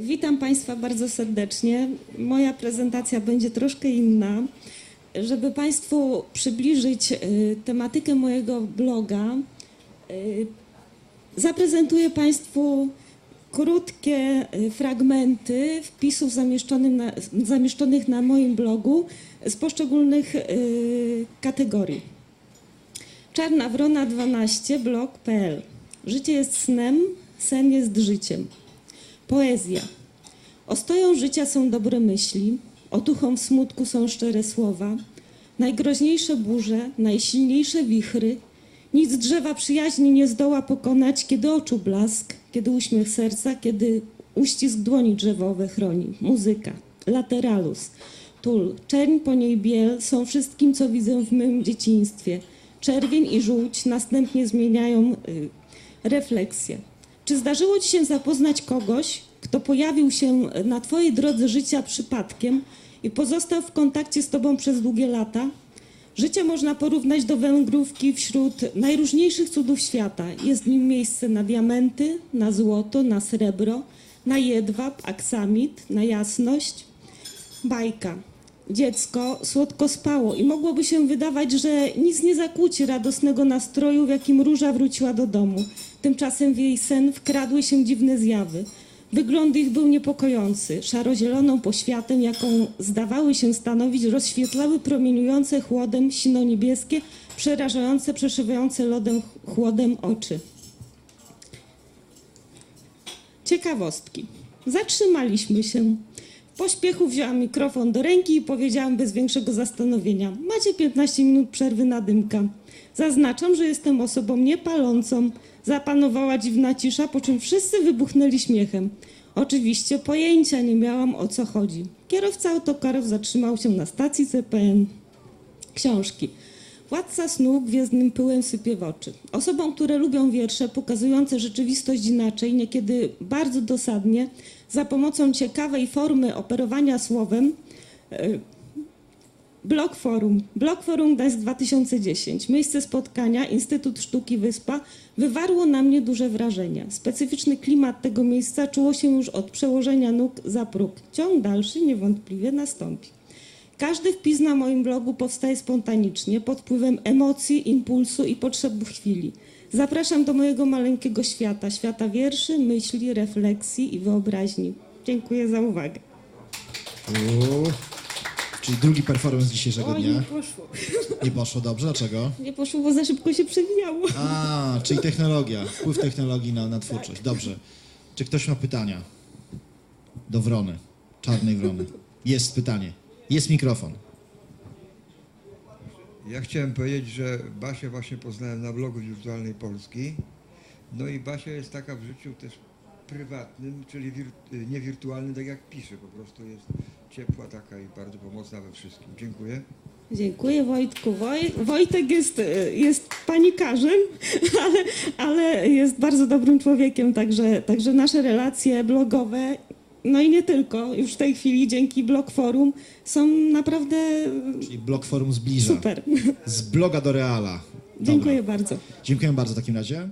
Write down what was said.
Witam Państwa bardzo serdecznie. Moja prezentacja będzie troszkę inna. Żeby Państwu przybliżyć y, tematykę mojego bloga, y, zaprezentuję Państwu krótkie y, fragmenty wpisów zamieszczonych na, zamieszczonych na moim blogu z poszczególnych kategorii. Czarna Wrona 12 blog.pl Życie jest snem, sen jest życiem. Poezja. Ostoją życia są dobre myśli, otuchą w smutku są szczere słowa, najgroźniejsze burze, najsilniejsze wichry. Nic drzewa przyjaźni nie zdoła pokonać, kiedy oczu blask, kiedy uśmiech serca, kiedy uścisk dłoni drzewowe chroni. Muzyka, lateralus, tul, czerń po niej biel są wszystkim, co widzę w mym dzieciństwie. Czerwień i żółć następnie zmieniają y, refleksję. Czy zdarzyło Ci się zapoznać kogoś, kto pojawił się na Twojej drodze życia przypadkiem i pozostał w kontakcie z Tobą przez długie lata? Życie można porównać do węgrówki wśród najróżniejszych cudów świata. Jest w nim miejsce na diamenty, na złoto, na srebro, na jedwab, aksamit, na jasność. Bajka. Dziecko słodko spało i mogłoby się wydawać, że nic nie zakłóci radosnego nastroju, w jakim róża wróciła do domu. Tymczasem w jej sen wkradły się dziwne zjawy. Wygląd ich był niepokojący. Szarozieloną poświatę, jaką zdawały się stanowić, rozświetlały promieniujące chłodem sino-niebieskie, przerażające, przeszywające lodem, chłodem oczy. Ciekawostki. Zatrzymaliśmy się. Pośpiechu wzięłam mikrofon do ręki i powiedziałam bez większego zastanowienia: Macie 15 minut przerwy na dymka. Zaznaczam, że jestem osobą niepalącą. Zapanowała dziwna cisza, po czym wszyscy wybuchnęli śmiechem. Oczywiście pojęcia nie miałam o co chodzi. Kierowca autokarów zatrzymał się na stacji CPN. Książki. Władca snu gwiezdnym pyłem sypie w oczy. Osobom, które lubią wiersze pokazujące rzeczywistość inaczej, niekiedy bardzo dosadnie, za pomocą ciekawej formy operowania słowem, e, Blog Forum. Blog Forum Gdańsk 2010. Miejsce spotkania, Instytut Sztuki Wyspa wywarło na mnie duże wrażenie. Specyficzny klimat tego miejsca czuło się już od przełożenia nóg za próg. Ciąg dalszy niewątpliwie nastąpi. Każdy wpis na moim blogu powstaje spontanicznie, pod wpływem emocji, impulsu i potrzeb chwili. Zapraszam do mojego maleńkiego świata, świata wierszy, myśli, refleksji i wyobraźni. Dziękuję za uwagę. Uuu. Czyli drugi performance dzisiejszego nie dnia. poszło. Nie poszło dobrze, dlaczego? Nie poszło, bo za szybko się przewijało. A, czyli technologia, wpływ technologii na, na twórczość. Dobrze. Czy ktoś ma pytania? Do Wrony, czarnej Wrony. Jest pytanie. Jest mikrofon. Ja chciałem powiedzieć, że Basię właśnie poznałem na blogu Wirtualnej Polski. No i Basia jest taka w życiu też prywatnym, czyli wir- nie wirtualnym, tak jak pisze. Po prostu jest ciepła taka i bardzo pomocna we wszystkim. Dziękuję. Dziękuję Wojtku. Woj, Wojtek jest, e, jest panikarzem, ale, ale jest bardzo dobrym człowiekiem, także, także nasze relacje blogowe, no i nie tylko, już w tej chwili dzięki Blog Forum są naprawdę Czyli blog forum zbliża. super. Z bloga do reala. Dobra. Dziękuję bardzo. Dziękuję bardzo w takim razie.